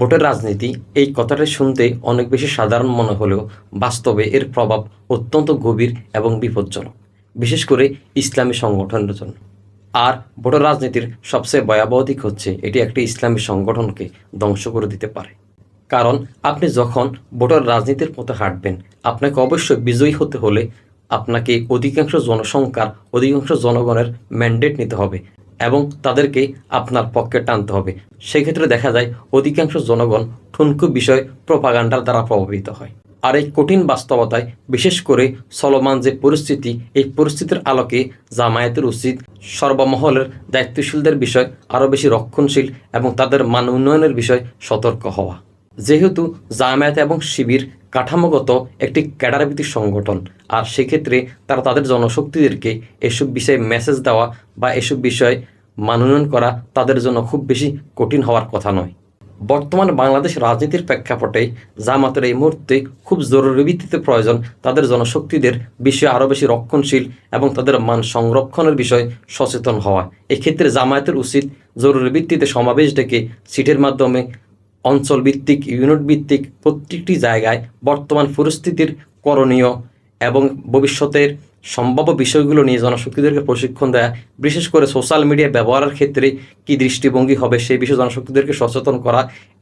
ভোটের রাজনীতি এই কথাটা শুনতে অনেক বেশি সাধারণ মনে হলেও বাস্তবে এর প্রভাব অত্যন্ত গভীর এবং বিপজ্জনক, বিশেষ করে ইসলামী সংগঠনের জন্য। আর ভোটের রাজনীতির সবচেয়ে ভয়াবহ দিক হচ্ছে এটি একটি ইসলামী সংগঠনকে ধ্বংস করে দিতে পারে। কারণ আপনি যখন ভোটের রাজনীতির পথে হাঁটবেন, আপনাকে অবশ্যই বিজয়ী হতে হলে আপনাকে অধিকাংশ জনসংখ্যার, অধিকাংশ জনগণের ম্যান্ডেট নিতে হবে। এবং তাদেরকে আপনার পক্ষে টানতে হবে। সেক্ষেত্রে দেখা যায় অধিকাংশ জনগণ ঠুনকু বিষয় প্রপাগান্ডার দ্বারা প্রভাবিত হয়। আর এই কঠিন বাস্তবতায় বিশেষ করে চলমান যে পরিস্থিতি, এই পরিস্থিতির আলোকে জামায়াতের উচিত সর্বমহলের দায়িত্বশীলদের বিষয় আরও বেশি রক্ষণশীল এবং তাদের মান উন্নয়নের বিষয় সতর্ক হওয়া। যেহেতু জামায়াত এবং শিবির কাঠামোগত একটি ক্যাডারভিত্তিক সংগঠন, আর সেক্ষেত্রে তারা তাদের জনশক্তিদেরকে এসব বিষয়ে মেসেজ দেওয়া বা এসব বিষয়ে মানোনয়ন করা তাদের জন্য খুব বেশি কঠিন হওয়ার কথা নয়। বর্তমান বাংলাদেশ রাজনীতির প্রেক্ষাপটে জামাতের এই মুহূর্তে খুব জরুরি ভিত্তিতে প্রয়োজন তাদের জনশক্তিদের বিষয়ে আরও বেশি রক্ষণশীল এবং তাদের মান সংরক্ষণের বিষয়ে সচেতন হওয়া। এক্ষেত্রে জামায়াতের উচিত জরুরি ভিত্তিতে সমাবেশ ডেকে সিটের মাধ্যমে অঞ্চল ভিত্তিক ইউনিট ভিত্তিক প্রত্যেকটি জায়গায় বর্তমান পরিস্থিতির করণীয় এবং ভবিষ্যতের সম্ভাব্য বিষয়গুলো নিয়ে জনশক্তিদেরকে প্রশিক্ষণ দেয়া, বিশেষ করে সোশ্যাল মিডিয়া ব্যবহারের ক্ষেত্রে কি দৃষ্টিভঙ্গি হবে সেই বিষয়ে জনশক্তিদেরকে সচেতন করা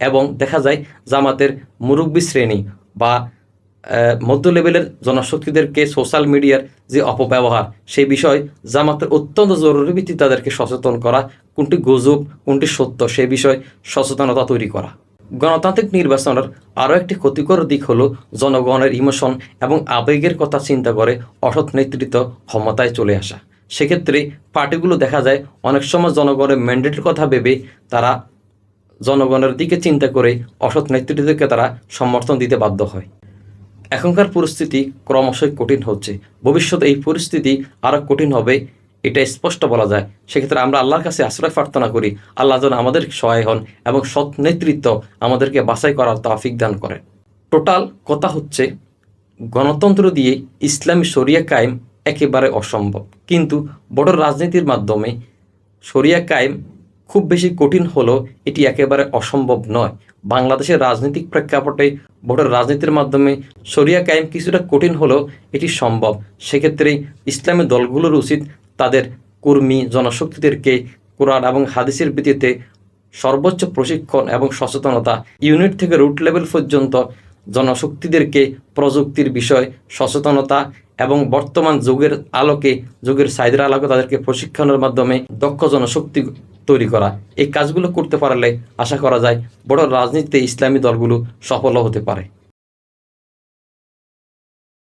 এবং দেখা যায় জামাতের মুরব্বী শ্রেণি বা মধ্য লেভেলের জনশক্তিদেরকে সোশ্যাল মিডিয়ার যে অপব্যবহার সেই বিষয় জামাতের অত্যন্ত জরুরি ভিত্তিতে তাদেরকে সচেতন করা, কোনটি গুজব, কোনটি সত্য সেই বিষয়ে সচেতনতা তৈরি করা। গণতান্ত্রিক নির্বাচনের আরও একটি ক্ষতিকর দিক হলো জনগণের ইমোশন এবং আবেগের কথা চিন্তা করে অসৎ নেতৃত্ব ক্ষমতায় চলে আসা। সেক্ষেত্রে পার্টিগুলো দেখা যায় অনেক সময় জনগণের ম্যান্ডেটের কথা ভেবে তারা জনগণের দিকে চিন্তা করে অসৎ নেতৃত্বকে তারা সমর্থন দিতে বাধ্য হয়। এখনকার পরিস্থিতি ক্রমশই কঠিন হচ্ছে। ভবিষ্যতে এই পরিস্থিতি আরও কঠিন হবে এটা স্পষ্ট বলা যায়। সেক্ষেত্রে আমরা আল্লাহর কাছে আশ্রয় প্রার্থনা করি, আল্লাহ যেন আমাদের সহায় হন এবং সৎ নেতৃত্ব আমাদেরকে বাছাই করার তাফিক দান করেন। টোটাল কথা হচ্ছে, গণতন্ত্র দিয়ে ইসলামী শরিয়া কায়েম একেবারে অসম্ভব। কিন্তু বড় রাজনীতির মাধ্যমে শরিয়া কায়েম খুব বেশি কঠিন হলেও এটি একেবারে অসম্ভব নয়। বাংলাদেশের রাজনৈতিক প্রেক্ষাপটে ভোটের রাজনীতির মাধ্যমে শরিয়া কায়েম কিছুটা কঠিন হলেও এটি সম্ভব। সেক্ষেত্রে ইসলামী দলগুলোর উচিত তাদের কর্মী জনশক্তিদেরকে কোরআন এবং হাদিসের ভিত্তিতে সর্বোচ্চ প্রশিক্ষণ এবং সচেতনতা ইউনিট থেকে রুট লেভেল পর্যন্ত জনশক্তিদেরকে প্রযুক্তির বিষয়, সচেতনতা এবং বর্তমান যুগের আলোকে, যুগের সাইদের আলোকে তাদেরকে প্রশিক্ষণের মাধ্যমে দক্ষ জনশক্তি তৈরি করা। এই কাজগুলো করতে পারলে আশা করা যায় বড় রাজনীতিতে ইসলামী দলগুলো সফল হতে পারে।